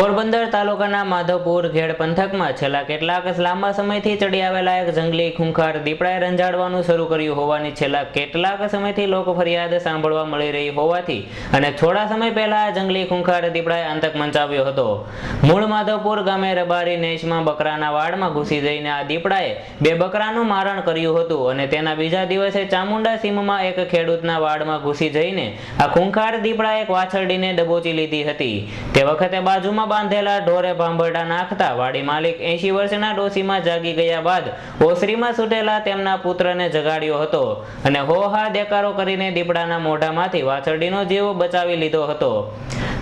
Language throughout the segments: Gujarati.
પોરબંદર તાલુકાના માધવપુર ઘેડ પંથકમાં છેલ્લા કેટલાક લાંબા સમયથી ચડી આવેલા એક જંગલી ખૂંખાર દીપડાએ રંજાડવાનું શરૂ કર્યું હોવાની છેલ્લા કેટલાક સમયથી લોકો ફરિયાદ સાંભળવા મળી રહી હોવાથી અને થોડા સમય પહેલા જંગલી ખૂંખાર દીપડાએ આતંક મંચાવ્યો હતો. મૂળ માધવપુર ગામે રબારી નેશમાં બકરાના વાડમાં ઘૂસી જઈને આ દીપડાએ બે બકરાનું મારણ કર્યું હતું અને તેના બીજા દિવસે ચામુંડા સીમમાં એક ખેડૂતના વાડમાં ઘૂસી જઈને આ ખૂંખાર દીપડાએ એક વાછરડીને દબોચી લીધી હતી. તે વખતે બાજુમાં બાંધેલા ઢોરે ભાંભરડા નાખતા વાડી માલિક એંશી વર્ષના ડોશીમાં જાગી ગયા બાદ ઓસરીમાં સુટેલા તેમના પુત્રને જગાડ્યો હતો અને હોહા દેકારો કરીને દીપડાના મોઢામાંથી વાછરડીનો જીવ બચાવી લીધો હતો.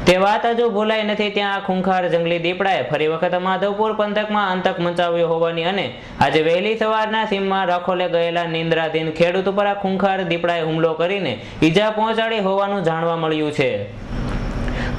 તે વાત હજુ ભૂલાઈ નથી, ત્યાં ખૂંખાર જંગલી દીપડાએ ફરી વખત માધવપુર પંથકમાં અંતક મચાવ્યો હોવાની અને આજે વહેલી સવારના સીમમાં રાખોલે ગયેલા નિંદ્રાધીન ખેડૂત ઉપર આ ખૂંખાર દીપડાએ હુમલો કરીને ઈજા પહોંચાડી હોવાનું જાણવા મળ્યું છે.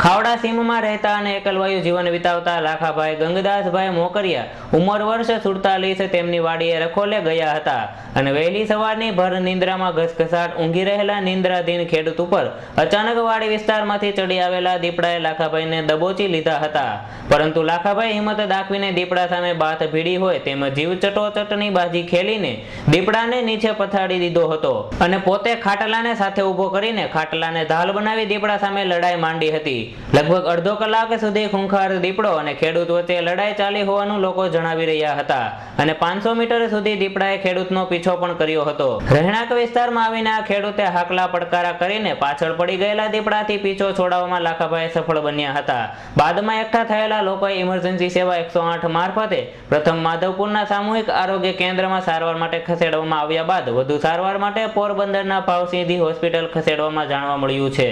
ખાવડા સીમમાં રહેતા અને એકલવાયુ જીવન વિતાવતા લાખાભાઈ ગંગદાસભાઈ મોકરિયા ઉંમર વર્ષ સુડતાલીસ તેમની વાડીએ રખોલે ગયા હતા અને વહેલી સવારની ભર નિંદ્રામાં ઘસઘસાટ ઊંઘી રહેલા નિંદ્રાધીન ખેડૂત ઉપર અચાનક વાડી વિસ્તારમાંથી ચડી આવેલા દીપડાએ લાખાભાઈને દબોચી લીધા હતા. પરંતુ લાખાભાઈ હિંમત દાખવીને દીપડા સામે બાથ ભીડી હોય તેમ જીવ ચટોચટની બાજી ખેલીને દીપડાને નીચે પથાડી દીધો હતો અને પોતે ખાટલાને સાથે ઊભો કરીને ખાટલાને ઢાલ બનાવી દીપડા સામે લડાઈ માંડી હતી. લગભગ અડધો કલાક સુધી ખૂંખાર દીપડો અને ખેડૂત વચ્ચે લડાઈ ચાલી હોવાનું લોકો જણાવી રહ્યા હતા અને પાંચસો મીટર સુધી દીપડાએ ખેડૂતનો પીછો પણ કર્યો હતો. રહેણાંક વિસ્તારમાં આવીને આ ખેડૂતે હાકલા પડકારા કરીને પાછળ પડી ગયેલા દીપડાથી પીછો છોડાવવામાં લાખાભાઈ સફળ બન્યા હતા. બાદમાં એકઠા થયેલા લોકોએ ઇમરજન્સી સેવા એકસો મારફતે પ્રથમ માધવપુરના સામૂહિક આરોગ્ય કેન્દ્રમાં સારવાર માટે ખસેડવામાં આવ્યા બાદ વધુ સારવાર માટે પોરબંદરના ભાવસિંધી હોસ્પિટલ ખસેડવામાં જાણવા મળ્યું છે.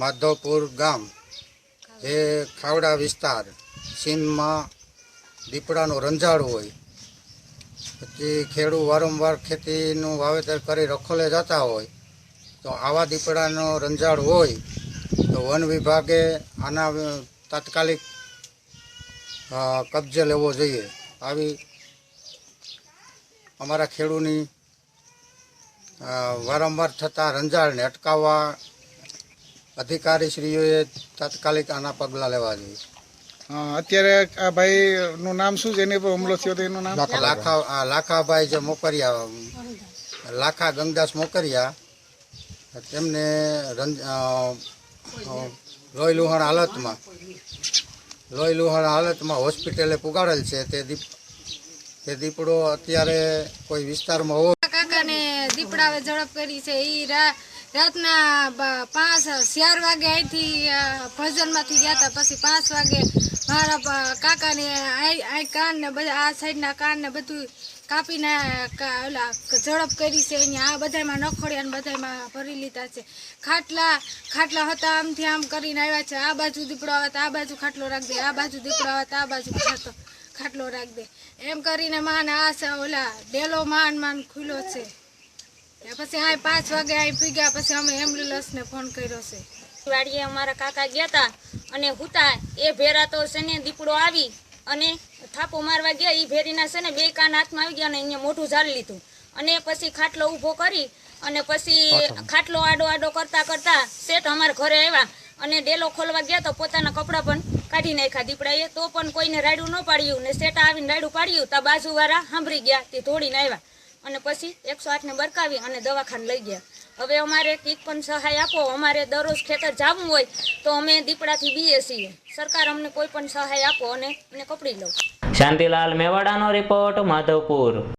માધવપુર ગામ. એ ખાવડા વિસ્તાર સીમમાં દીપડાનો રંજાડ હોય. પછી ખેડૂ વારંવાર ખેતીનું વાવેતર કરી રખોલે જતા હોય. તો આવા દીપડાનો રંજાડ હોય, તો વન વિભાગે આના તાત્કાલિક કબજે લેવો જોઈએ. આવી અમારા ખેડૂની વારંવાર થતા રંજાડને અટકાવવા અધિકારીશ્રીઓએ તાત્કાલિક આના પગલાં લેવા જોઈએ. અત્યારે આ ભાઈ નું નામ શું છે? એની પર હુમલો થયો હતો એનું નામ? લાખા લાખાભાઈ જે મોકરિયા લાખા ગંગદાસ મોકરિયા તેમને લોહી લુહાણ હાલતમાં લોહી લુહાણ હાલતમાં હોસ્પિટલે પુગાડેલ છે. તે દીપ તે દીપડો અત્યારે કોઈ વિસ્તારમાં હોય કાકાને દીપડાવે ઝડપ કરી છે. એ રાતના પાંચ, ચાર વાગે અહીંથી ભજનમાંથી ગયા હતા પછી પાંચ વાગે મારા કાકાને આ કાન ને બધા, આ સાઈડના કાન ને બધું કાપીને ઓલા ઝડપ કરી છે. અહીંયા આ બધામાં નખોડિયા બધામાં ભરી લીધા છે. ખાટલા ખાટલા હતા આમથી આમ કરીને આવ્યા છે. આ બાજુ દીપડો આવે આ બાજુ ખાટલો રાખ દે આ બાજુ દીપડો આવે આ બાજુ ખાટલો ખાટલો રાખ દે એમ કરીને માન આ ઓલા ડેલો માન માન ખુલ્લો છે. પછી આ પાંચ વાગે અહીં પીગ્યા પછી અમે એમ્બ્યુલન્સને ફોન કર્યો છે. વાડીએ અમારા કાકા ગયા હતા અને હુતા એ ભેરા તો છે ને દીપડો આવી અને થાપો મારવા ગયા. એ ભેરીના છે ને બે કાન હાથમાં આવી ગયા અને અહીંયા મોઢું ઝાલી લીધું. અને પછી ખાટલો ઊભો કરી અને પછી ખાટલો. આડો આડો કરતા કરતા શેઠ અમારા ઘરે આવ્યા અને ડેલો ખોલવા ગયા તો પોતાના કપડાં પણ કાઢી નાખ્યા દીપડાએ. તો પણ કોઈને રાયડું ન પાડ્યું ને શેઠ આવીને રાયડું પાડ્યું તો બાજુવાળા સાંભળી ગયા તે ધોડીને આવ્યા. અને પછી એકસો આઠને બરકાવી અને દવાખાને લઈ ગયા. હવે અમારે કીક પણ સહાય આપો. અમારે દરરોજ ખેતર જવું હોય તો અમે દીપડાથી બીએ છીએ. સરકાર અમને કોઈ પણ સહાય આપો અને અમને કપડી લો. શાંતિલાલ મેવાડાનો રિપોર્ટ, માધવપુર.